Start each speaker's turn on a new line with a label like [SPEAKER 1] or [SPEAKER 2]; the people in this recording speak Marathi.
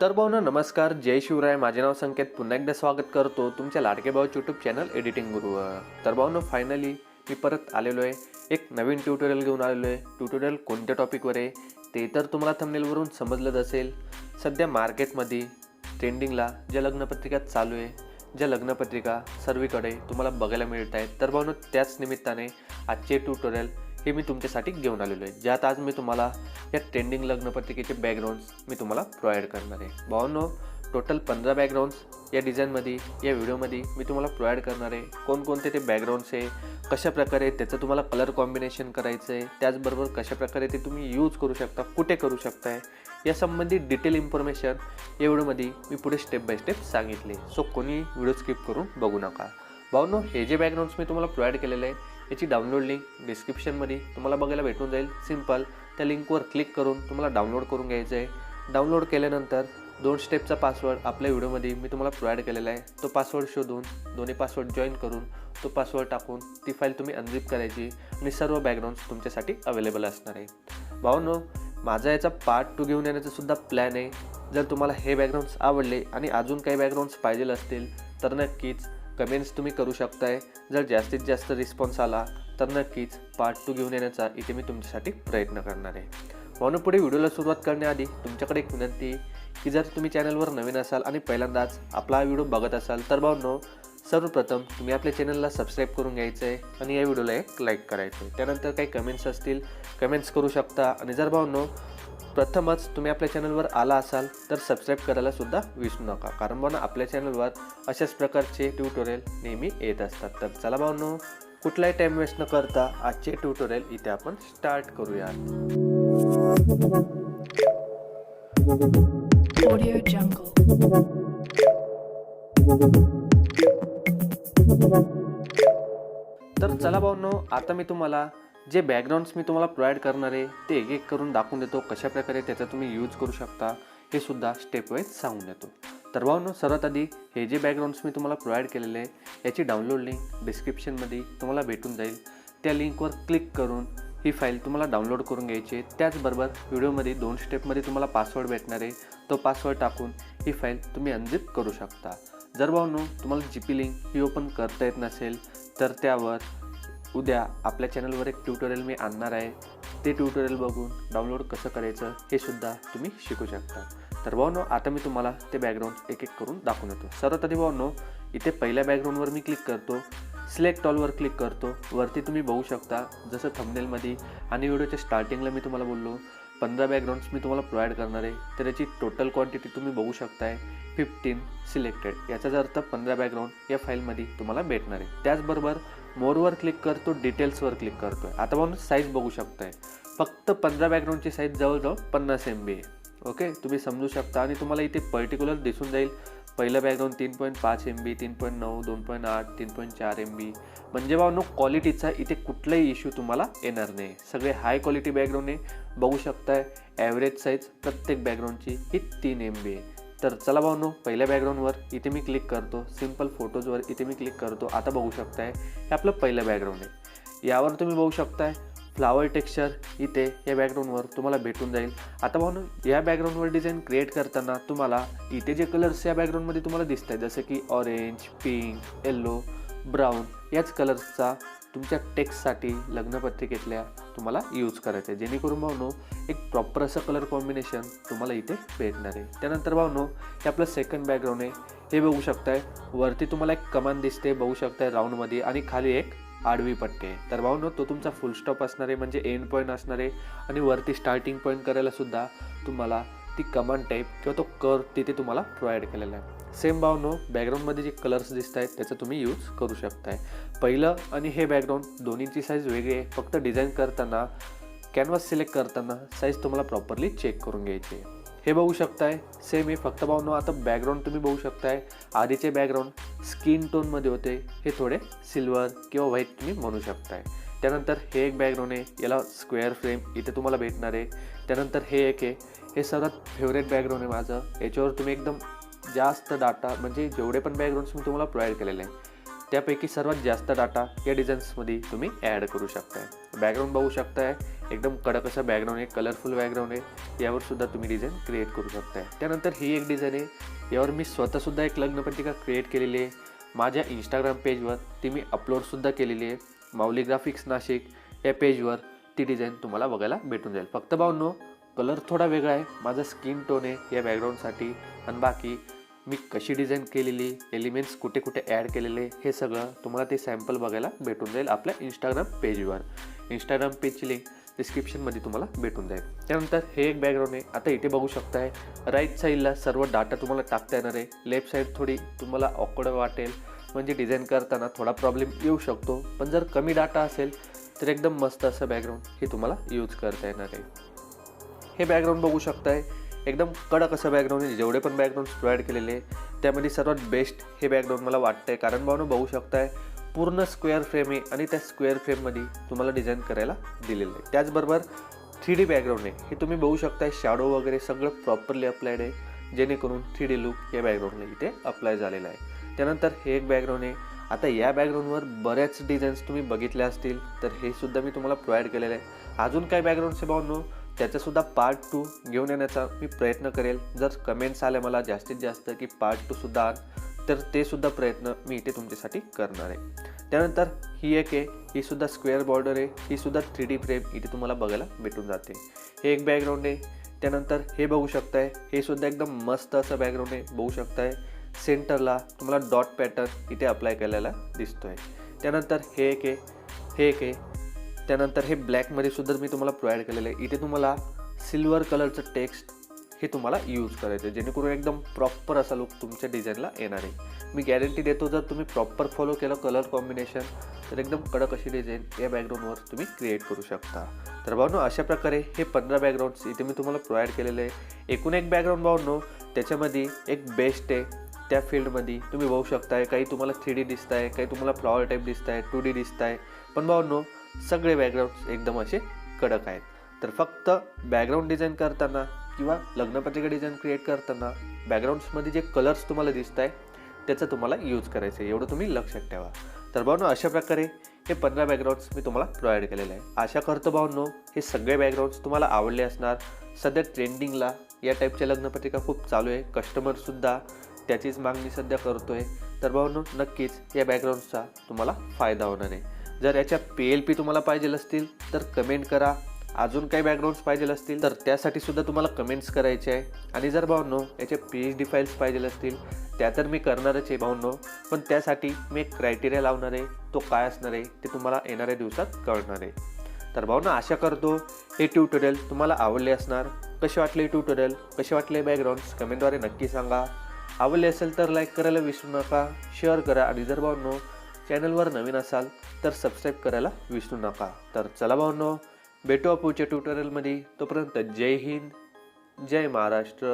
[SPEAKER 1] तर भाऊ ना नमस्कार. जय शिवराय. माझे नाव संकेत. पुन्हा एकदा स्वागत करतो तुमच्या लाडके भाऊ यूट्यूब चॅनल एडिटिंग गुरुवर तर भाऊ ना फायनली मी परत आलेलो आहे. एक नवीन ट्युटोरियल घेऊन आलेलो आहे. ट्युटोरियल कोणत्या टॉपिकवर आहे? ते तर तुम्हाला थंबनेलवरून समजलंच असेल. सध्या मार्केटमध्ये ट्रेंडिंगला ज्या लग्नपत्रिका चालू आहे ज्या लग्नपत्रिका सर्वीकडे तुम्हाला बघायला मिळत आहेत तर भाऊ त्याच निमित्ताने आजचे ट्युटोरियल हे मी तुमच्यासाठी घेऊन आलेलो आहे. ज्यात आज मी तुम्हाला या ट्रेंडिंग लग्नपत्रिकेचे बॅकग्राऊंड्स मी तुम्हाला प्रोव्हाइड करणार आहे. भावांनो टोटल पंधरा बॅकग्राऊंड्स या डिझाईनमध्ये या व्हिडिओमध्ये मी तुम्हाला प्रोव्हाइड करणार आहे. कोणकोणते ते बॅकग्राऊंड्स आहे कशा प्रकारे त्याचं तुम्हाला कलर कॉम्बिनेशन करायचं आहे त्याचबरोबर कशा प्रकारे ते तुम्ही यूज करू शकता कुठे करू शकताय या संबंधित डिटेल इन्फॉर्मेशन या व्हिडिओमध्ये मी पुढे स्टेप बाय स्टेप सांगितले. सो कोणी व्हिडिओ स्किप करून बघू नका. भावनो हे जे बॅकग्राऊंड्स मी तुम्हाला प्रोव्हाइड केलेले आहे याची डाउनलोड लिंक डिस्क्रिप्शनमध्ये तुम्हाला बघायला भेटून जाईल. सिंपल त्या लिंकवर क्लिक करून तुम्हाला डाउनलोड करून घ्यायचं आहे. डाउनलोड केल्यानंतर दोन स्टेपचा पासवर्ड आपल्या व्हिडिओमध्ये मी तुम्हाला प्रोव्हाइड केलेला आहे. तो पासवर्ड शोधून दोन्ही पासवर्ड जॉईन करून तो पासवर्ड टाकून ती फाईल तुम्ही अनझिप करायची आणि सर्व बॅकग्राऊंड्स तुमच्यासाठी अवेलेबल असणार आहे. भावनो माझा याचा पार्ट टू घेऊन येण्याचा सुद्धा प्लॅन आहे. जर तुम्हाला हे बॅकग्राऊंड्स आवडले आणि अजून काही बॅकग्राऊंड्स पाहिजे असतील तर नक्कीच कमेंट्स तुम्ही करू शकताय. जर जास्तीत जास्त रिस्पॉन्स आला तर नक्कीच पार्ट टू घेऊन येण्याचा इथे मी तुमच्यासाठी प्रयत्न करणार आहे. म्हणून पुढे व्हिडिओला सुरुवात करण्याआधी तुमच्याकडे एक विनंती की जर तुम्ही चॅनलवर नवीन असाल आणि पहिल्यांदाच आपला हा व्हिडिओ बघत असाल तर भावनो सर्वप्रथम तुम्ही आपल्या चॅनलला सबस्क्राईब करून घ्यायचं आहे आणि या व्हिडिओला एक लाईक करायचं आहे त्यानंतर काही कमेंट्स असतील कमेंट्स करू शकता. आणि जर भावनो प्रथमच तुम्ही आपल्या चॅनलवर आला असाल तर सबस्क्राईब करायला सुद्धा विसरू नका. कारण भावना आपल्या चॅनलवर अशाच प्रकारचे ट्युटोरियल नेहमी येत असतात. तर चला भावनो कुठलाही टाईम वेस्ट न करता आजचे ट्युटोरियल इथे आपण स्टार्ट करूयात.
[SPEAKER 2] Jungle.
[SPEAKER 1] तर चला भाऊनो आता मी तुम्हाला जे बॅकग्राऊंड्स मी तुम्हाला प्रोव्हाइड करणार आहे ते एक एक करून दाखवून देतो कशा प्रकारे त्याचा तुम्ही यूज करू शकता हे सुद्धा स्टेप वाईज सांगून देतो. तर भाऊनो सर्वात आधी हे जे बॅकग्राऊंड्स मी तुम्हाला प्रोव्हाइड केलेले आहे याची डाउनलोड लिंक डिस्क्रिप्शनमध्ये तुम्हाला भेटून जाईल. त्या लिंकवर क्लिक करून ही फाईल तुम्हाला डाउनलोड करून घ्यायची आहे. त्याचबरोबर व्हिडिओमध्ये दोन स्टेपमध्ये तुम्हाला पासवर्ड भेटणार आहे. तो पासवर्ड टाकून ही फाईल तुम्ही अनझिप करू शकता. जर भाऊनो तुम्हाला जी पी लिंक ही ओपन करता येत नसेल तर त्यावर उद्या आपल्या चॅनलवर एक ट्युटोरियल मी आणणार आहे. ते ट्युटोरियल बघून डाउनलोड कसं करायचं हे सुद्धा तुम्ही शिकू शकता. तर भाऊनो आता मी तुम्हाला ते बॅकग्राऊंड एक एक करून दाखवून येतो. सर्वात आधी भाऊनो इथे पहिल्या बॅकग्राऊंडवर मी क्लिक करतो. सिलेक्ट ऑलवर क्लिक करतो. वरती तुम्ही बघू शकता जसं थंबनेलमध्ये आणि व्हिडिओच्या स्टार्टिंगला मी तुम्हाला बोललो पंधरा बॅकग्राऊंड्स मी तुम्हाला प्रोव्हाइड करणार आहे. तर याची टोटल क्वांटिटी तुम्ही बघू शकताय फिफ्टीन सिलेक्टेड याचाच अर्थ पंधरा बॅकग्राऊंड या फाईलमध्ये तुम्हाला भेटणार आहे. त्याचबरोबर मोरवर क्लिक करतो डिटेल्सवर क्लिक करतो आहे आता म्हणून साईज बघू शकताय. फक्त पंधरा बॅकग्राऊंडची साईज जवळजवळ पन्नास एम बी आहे. ओके तुम्ही समजू शकता आणि तुम्हाला इथे पर्टिक्युलर दिसून जाईल. पहिलं बॅकग्राऊंड तीन पॉईंट पाच एम बी तीन पॉईंट नऊ दोन पॉईंट आठ तीन पॉईंट चार एम बी म्हणजे नो क्वालिटीचा इथे कुठलाही इश्यू तुम्हाला येणार नाही. सगळे हाय क्वालिटी बॅकग्राऊंड आहे. बघू शकताय ॲव्हरेज साईज प्रत्येक बॅकग्राऊंडची ही तीन एम बी आहे. तर चला भावनो पहिल्या बॅकग्राऊंडवर इथे मी क्लिक करतो. सिंपल फोटोजवर इथे मी क्लिक करतो. आता बघू शकताय हे आपलं पहिलं बॅकग्राऊंड आहे. यावर तुम्ही बघू शकताय फ्लावर टेक्स्चर इथे या बॅकग्राऊंडवर तुम्हाला भेटून जाईल. आता भावनो या बॅकग्राऊंडवर डिझाईन क्रिएट करताना तुम्हाला इथे जे कलर्स या बॅकग्राऊंडमध्ये तुम्हाला दिसत आहेत जसं की ऑरेंज पिंक येल्लो ब्राऊन याच कलर्सचा तुमच्या टेक्स्टसाठी लग्नपत्रिकेतल्या तुम्हाला यूज करायचं आहे जेणेकरून भावनो एक प्रॉपर असं कलर कॉम्बिनेशन तुम्हाला इथे भेटणार आहे. त्यानंतर भावनो हे आपलं सेकंड बॅकग्राऊंड आहे. हे बघू शकताय वरती तुम्हाला एक कमान दिसते बघू शकताय राऊंडमध्ये आणि खाली एक आडवी पट्टी आहे. तर भाऊ तो तुमचा फुल स्टॉप असणार आहे म्हणजे एंड पॉईंट असणार आहे. आणि वरती स्टार्टिंग पॉईंट करायला सुद्धा तुम्हाला ती कमांड टाईप किंवा तो कर तिथे तुम्हाला प्रोव्हाइड केलेला आहे. सेम भावनो बॅकग्राऊंडमध्ये जे कलर्स दिसत आहेत त्याचं तुम्ही यूज करू शकताय. पहिलं आणि हे बॅकग्राऊंड दोन्हीची साईज वेगळी आहे. फक्त डिझाईन करताना कॅनव्हास सिलेक्ट करताना साईज तुम्हाला प्रॉपरली चेक करून घ्यायची आहे. हे बघू शकताय सेम आहे. फक्त भावनो आता बॅकग्राऊंड तुम्ही बघू शकताय. आधीचे बॅकग्राऊंड स्किन टोनमध्ये होते. हे थोडे सिल्वर किंवा व्हाईट तुम्ही म्हणू शकताय. त्यानंतर हे एक बॅकग्राऊंड आहे. याला स्क्वेअर फ्रेम इथे तुम्हाला भेटणार आहे. त्यानंतर हे एक आहे. हे सर्वात फेवरेट बॅकग्राऊंड आहे माझं. याच्यावर तुम्ही एकदम जास्त डाटा म्हणजे जेवढे पण बॅकग्राऊंड्स मी तुम्हाला प्रोव्हाइड केलेले आहे त्यापैकी सर्वात जास्त डाटा या डिझाईन्समध्ये तुम्ही ॲड करू शकताय. बॅकग्राऊंड बघू शकताय एकदम कडक असा बॅकग्राऊंड आहे कलरफुल बॅकग्राऊंड आहे यावर सुद्धा तुम्ही डिझाईन क्रिएट करू शकताय. त्यानंतर ही एक डिझाईन आहे यावर मी स्वतःसुद्धा एक लग्नपत्रिका क्रिएट केलेली आहे. माझ्या इंस्टाग्राम पेजवर ती मी अपलोडसुद्धा केलेली आहे. माऊली ग्राफिक्स नाशिक या पेजवर ती डिझाईन तुम्हाला बघायला भेटून जाईल. फक्त भावनो कलर थोडा वेगळा आहे माझा स्किन टोन आहे या बॅकग्राऊंडसाठी आणि बाकी मी कशी डिझाईन केलेली एलिमेंट्स कुठे कुठे ॲड केलेले हे सगळं तुम्हाला ते सॅम्पल बघायला भेटून जाईल आपल्या इंस्टाग्राम पेजवर इंस्टाग्राम पेजची लिंक डिस्क्रिप्शनमध्ये तुम्हाला भेटून जाईल. त्यानंतर हे एक बॅकग्राऊंड आहे. आता इथे बघू शकताय राईट साईडला सर्व डाटा तुम्हाला टाकता येणार आहे. लेफ्ट साईड थोडी तुम्हाला ऑकवर्ड वाटेल. म्हणजे डिझाईन करताना थोडा प्रॉब्लेम येऊ शकतो. पण जर कमी डाटा असेल तर एकदम मस्त असं बॅकग्राऊंड हे तुम्हाला यूज करता येणार आहे. हे बॅकग्राऊंड बघू शकताय. एकदम कडक असं बॅकग्राऊंड आहे. जेवढे पण बॅकग्राऊंड प्रोव्हाइड केलेले आहे त्यामध्ये सर्वात बेस्ट हे बॅकग्राऊंड मला वाटतंय. कारण भावनं बघू शकताय पूर्ण स्क्वेअर फ्रेम आहे आणि त्या स्क्वेअर फ्रेममध्ये तुम्हाला डिझाईन करायला दिलेलं आहे. त्याचबरोबर थ्री डी बॅकग्राऊंड आहे. हे तुम्ही बघू शकताय शॅडो वगैरे सगळं प्रॉपरली अप्लायड आहे. जेणेकरून थ्री डी लुक या बॅकग्राऊंडला इथे अप्लाय झालेला आहे. त्यानंतर हे एक बॅकग्राऊंड आहे. आता या बॅकग्राऊंडवर बऱ्याच डिझाईन्स तुम्ही बघितल्या असतील तर हे सुद्धा मी तुम्हाला प्रोव्हाइड केलेलं आहे. अजून काय बॅकग्राऊंडचे भावनो? त्याचासुद्धा पार्ट टू घेऊन येण्याचा मी प्रयत्न करेल. जर कमेंट्स आले मला जास्तीत जास्त की पार्ट टूसुद्धा आण तर ते सुद्धा प्रयत्न मी इथे तुमच्यासाठी करणार आहे. त्यानंतर ही एक आहे ही सुद्धा स्क्वेअर बॉर्डर आहे ही सुद्धा थ्री डी फ्रेम इथे तुम्हाला बघायला भेटून जाते. हे एक बॅकग्राऊंड आहे. त्यानंतर हे बघू शकताय हे सुद्धा एकदम मस्त असं बॅकग्राऊंड आहे. बघू शकताय सेंटरला तुम्हाला डॉट पॅटर्न इथे अप्लाय केलेला दिसतोय. त्यानंतर हे एक आहे हे एक आहे त्यानंतर हे ब्लॅकमध्ये सुद्धा मी तुम्हाला प्रोव्हाइड केलेलं आहे. इथे तुम्हाला सिल्वर कलरचं टेक्स्ट हे तुम्हाला यूज करायचं आहे. जेणेकरून एकदम प्रॉपर असा लुक तुमच्या डिझाईनला येणार आहे. मी गॅरंटी देतो जर तुम्ही प्रॉपर फॉलो केलं कलर कॉम्बिनेशन तर एकदम कडक अशी डिझाईन या बॅकग्राऊंडवर तुम्ही क्रिएट करू शकता. तर भावनो अशा प्रकारे हे पंधरा बॅकग्राऊंड्स इथे मी तुम्हाला प्रोव्हाइड केलेले आहे. एकूण एक बॅकग्राऊंड भावनो त्याच्यामध्ये एक बेस्ट आहे. त्या फील्डमध्ये तुम्ही बघू शकताय काही तुम्हाला थ्री डी दिसत आहे काही तुम्हाला फ्लॉवर टाईप दिसत आहे टू डी दिसत आहे पण भावनो सगळे बॅकग्राऊंड एकदम असे कडक आहेत. तर फक्त बॅकग्राऊंड डिझाईन करताना किंवा लग्नपत्रिका डिझाईन क्रिएट करताना बॅकग्राऊंड्समध्ये जे कलर्स तुम्हाला दिसत आहे त्याचं तुम्हाला यूज करायचं आहे एवढं तुम्ही लक्षात ठेवा. तर भावनो अशा प्रकारे हे पंधरा बॅकग्राऊंड्स मी तुम्हाला प्रोव्हाइड केलेले आहे. आशा करतो भावनो हे सगळे बॅकग्राऊंड्स तुम्हाला आवडले असणार. सध्या ट्रेंडिंगला या टाईपच्या लग्नपत्रिका खूप चालू आहे. कस्टमरसुद्धा त्याचीच मागणी सध्या करतो आहे तर भावनो नक्कीच या बॅकग्राऊंडचा तुम्हाला फायदा होणार आहे. जर याच्या पी एल पी तुम्हाला पाहिजे असतील तर कमेंट करा. अजून काही बॅकग्राऊंड्स पाहिजे असतील तर त्यासाठी सुद्धा तुम्हाला कमेंट्स करायचे आहे. आणि जर भावनो याचे पी एच डी फाईल्स पाहिजे असतील त्या तर मी करणारच आहे भावनो पण त्यासाठी मी एक क्रायटेरिया लावणार आहे. तो काय असणार आहे ते तुम्हाला येणाऱ्या दिवसात कळणार आहे. तर भावना आशा करतो हे ट्युटोरियल तुम्हाला आवडले असणार. कसे वाटले ट्युटोरियल कसे वाटले बॅकग्राऊंड्स कमेंटद्वारे नक्की सांगा. आवडले असेल तर लाईक करायला विसरू नका. शेअर करा. आणि जर भाऊनो चॅनलवर नवीन असाल तर सबस्क्राईब करायला विसरू नका. तर चला भावनो भेटू आपूच्या ट्युटोरियलमध्ये तोपर्यंत जय हिंद जय महाराष्ट्र.